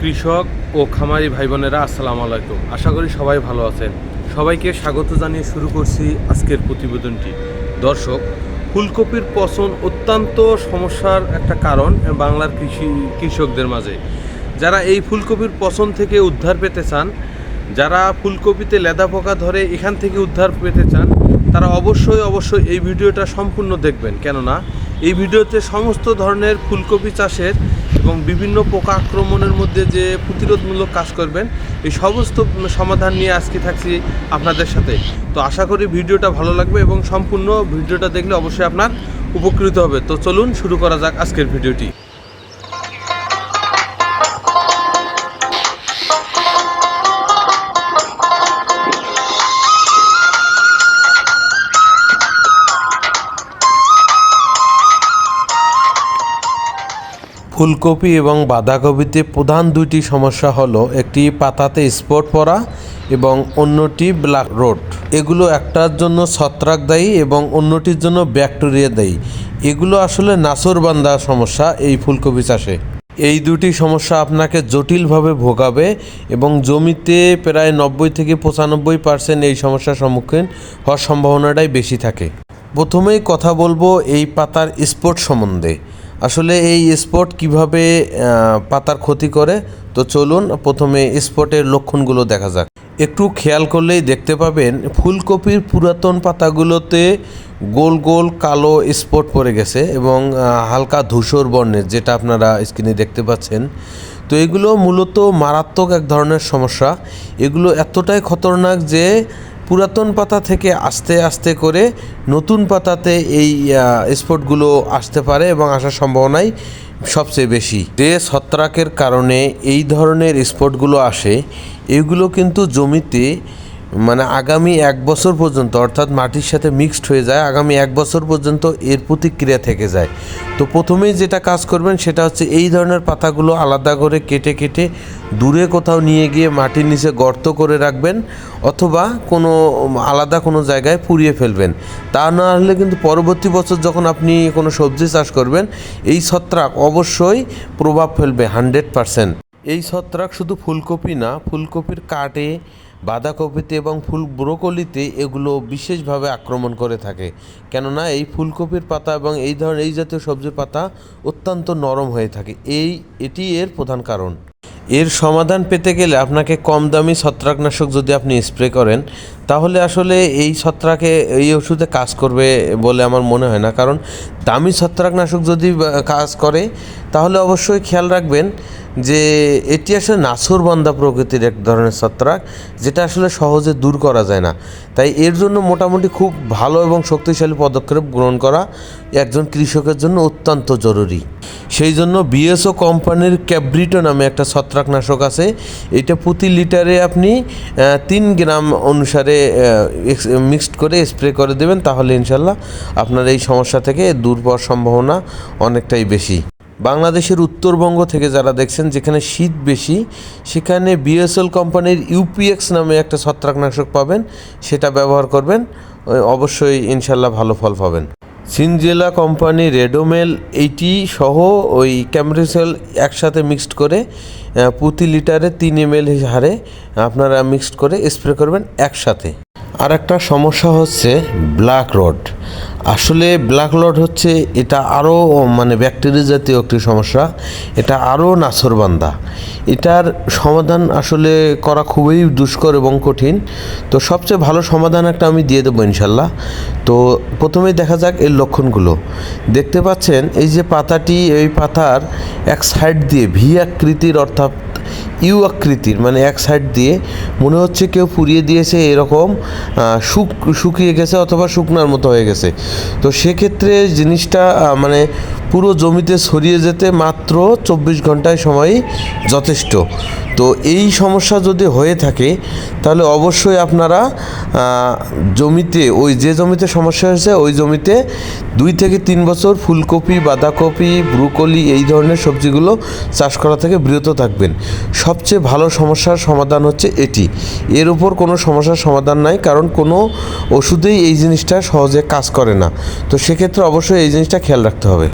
কৃষক ও খামারি ভাই বোনেরা আসসালামু আলাইকুম। আশা করি সবাই ভালো আছেন। সবাইকে স্বাগত জানিয়ে শুরু করছি আজকের প্রতিবেদনটি। দর্শক, ফুলকপির পচন অত্যন্ত সমস্যার একটা কারণ বাংলার কৃষি কৃষকদের মাঝে। যারা এই ফুলকপির পচন থেকে উদ্ধার পেতে চান, যারা ফুলকপিতে লেদা পোকা ধরে এখান থেকে উদ্ধার পেতে চান, তারা অবশ্যই অবশ্যই এই ভিডিওটা সম্পূর্ণ দেখবেন। কেননা, এই ভিডিওতে সমস্ত ধরনের ফুলকপি চাষের এবং বিভিন্ন পোকা আক্রমণের মধ্যে যে প্রতিরোধমূলক কাজ করবেন, এই সমস্ত সমাধান নিয়ে আজকে থাকছি আপনাদের সাথে। তো আশা করি ভিডিওটা ভালো লাগবে এবং সম্পূর্ণ ভিডিওটা দেখলে অবশ্যই আপনার উপকৃত হবে। তো চলুন শুরু করা যাক আজকের ভিডিওটি। ফুলকপি এবং বাঁধাকপিতে প্রধান দুইটি সমস্যা হলো, একটি পাতাতে স্পট পড়া এবং অন্যটি ব্ল্যাক রোড এগুলো একটার জন্য ছত্রাক দায়ী এবং অন্যটির জন্য ব্যাকটেরিয়া দায়ী। এগুলো আসলে নাসরবান্ধা সমস্যা এই ফুলকপি চাষে। এই দুটি সমস্যা আপনাকে জটিলভাবে ভোগাবে এবং জমিতে প্রায় নব্বই থেকে পঁচানব্বই পার্সেন্ট এই সমস্যার সম্মুখীন হওয়ার সম্ভাবনাটাই বেশি থাকে। প্রথমেই কথা বলব এই পাতার স্পট সম্বন্ধে। আসলে এই স্পট কীভাবে পাতার ক্ষতি করে? তো চলুন প্রথমে স্পটের লক্ষণগুলো দেখা যাক। একটু খেয়াল করলেই দেখতে পাবেন, ফুলকপির পুরাতন পাতাগুলোতে গোল গোল কালো স্পট পড়ে গেছে এবং হালকা ধূসর বর্ণের, যেটা আপনারা স্ক্রিনে দেখতে পাচ্ছেন। তো এগুলো মূলত মারাত্মক এক ধরনের সমস্যা। এগুলো এতটাই খতরনাক যে পুরাতন পাতা থেকে আস্তে আস্তে করে নতুন পাতাতে এই স্পটগুলো আসতে পারে এবং আসার সম্ভাবনাই সবচেয়ে বেশি। যে ছত্রাকের কারণে এই ধরনের স্পটগুলো আসে, এগুলো কিন্তু জমিতে মানে আগামী এক বছর পর্যন্ত, অর্থাৎ মাটির সাথে মিক্সড হয়ে যায়, আগামী এক বছর পর্যন্ত এর প্রতিক্রিয়া থেকে যায়। তো প্রথমেই যেটা কাজ করবেন, সেটা হচ্ছে এই ধরনের পাতাগুলো আলাদা করে কেটে কেটে দূরে কোথাও নিয়ে গিয়ে মাটির নিচে গর্ত করে রাখবেন, অথবা কোনো আলাদা কোনো জায়গায় পুড়িয়ে ফেলবেন। তা না হলে কিন্তু পরবর্তী বছর যখন আপনি কোনো সবজি চাষ করবেন, এই ছত্রাক অবশ্যই প্রভাব ফেলবে হান্ড্রেড পারসেন্ট এই ছত্রাক শুধু ফুলকপি না, ফুলকপির কাটে, বাঁধাকপিতে এবং ফুল ব্রোকলিতে এগুলো বিশেষভাবে আক্রমণ করে থাকে। কেননা এই ফুলকপির পাতা এবং এই ধরনের, এই জাতীয় সবজির পাতা অত্যন্ত নরম হয়ে থাকে। এই, এটি এর প্রধান কারণ। এর সমাধান পেতে গেলে আপনাকে কম দামি ছত্রাকনাশক যদি আপনি স্প্রে করেন, তাহলে আসলে এই ছত্রাকে, এই ওষুধে কাজ করবে বলে আমার মনে হয় না। কারণ দামি ছত্রাকনাশক যদি কাজ করে তাহলে অবশ্যই খেয়াল রাখবেন যে এটি আসলে নাছরবান্ধা প্রকৃতির এক ধরনের ছত্রাক, যেটা আসলে সহজে দূর করা যায় না। তাই এর জন্য মোটামুটি খুব ভালো এবং শক্তিশালী পদক্ষেপ গ্রহণ করা একজন কৃষকের জন্য অত্যন্ত জরুরি। সেই জন্য বিএসও কোম্পানির ক্যাব্রিটো নামে একটা ছত্রাকনাশক আছে। এটা প্রতি লিটারে আপনি তিন গ্রাম অনুসারে মিক্সড করে স্প্রে করে দেবেন, তাহলে ইনশাল্লাহ আপনার এই সমস্যা থেকে দূর পাওয়ার সম্ভাবনা অনেকটাই বেশি। বাংলাদেশের উত্তরবঙ্গ থেকে যারা দেখছেন, যেখানে শীত বেশি, সেখানে বিএসএল কোম্পানির ইউপিএক্স নামে একটা ছত্রাকনাশক পাবেন, সেটা ব্যবহার করবেন অবশ্যই ইনশাল্লাহ ভালো ফল পাবেন। সিনজেলা কোম্পানি রেডোমেল এইটি সহ ওই ক্যামরিসেল একসাথে মিক্সড করে প্রতি লিটারে তিন এম এল হারে আপনারা মিক্সড করে স্প্রে করবেন একসাথে। আর একটা সমস্যা হচ্ছে ব্ল্যাক রড আসলে ব্ল্যাক রড হচ্ছে এটা আরও মানে ব্যাকটেরিয়া জাতীয় একটি সমস্যা। এটা আরও নাছরবান্ধা এটার সমাধান আসলে করা খুবই দুষ্কর এবং কঠিন। তো সবচেয়ে ভালো সমাধান একটা আমি দিয়ে দেবো ইনশাল্লাহ। তো প্রথমেই দেখা যাক এর লক্ষণগুলো। দেখতে পাচ্ছেন, এই যে পাতাটি, এই পাতার এক সাইড দিয়ে ভি আকৃতির অর্থাৎ ইউ আকৃতির মানে এক সাইড দিয়ে। মনে হচ্ছে কেউ পুড়িয়ে দিয়েছে এরকম শুক শুকিয়ে গেছে অথবা শুকনার মতো হয়ে গেছে। তো সেক্ষেত্রে জিনিসটা মানে পুরো জমিতে ছড়িয়ে যেতে মাত্র চব্বিশ ঘন্টায় সময়ই যথেষ্ট। তো এই সমস্যা যদি হয়ে থাকে, তাহলে অবশ্যই আপনারা জমিতে, ওই যে জমিতে সমস্যা হয়েছে, ওই জমিতে দুই থেকে তিন বছর ফুলকপি, বাঁধাকপি, ব্রুকলি এই ধরনের সবজিগুলো চাষ করা থেকে বিরত থাকবেন। সবচেয়ে ভালো সমস্যার সমাধান হচ্ছে এটি। এর উপর কোনো সমস্যার সমাধান নাই, কারণ কোনো ওষুধেই এই জিনিসটা সহজে কাজ করে না। তো সেক্ষেত্রে অবশ্যই এই জিনিসটা খেয়াল রাখতে হবে।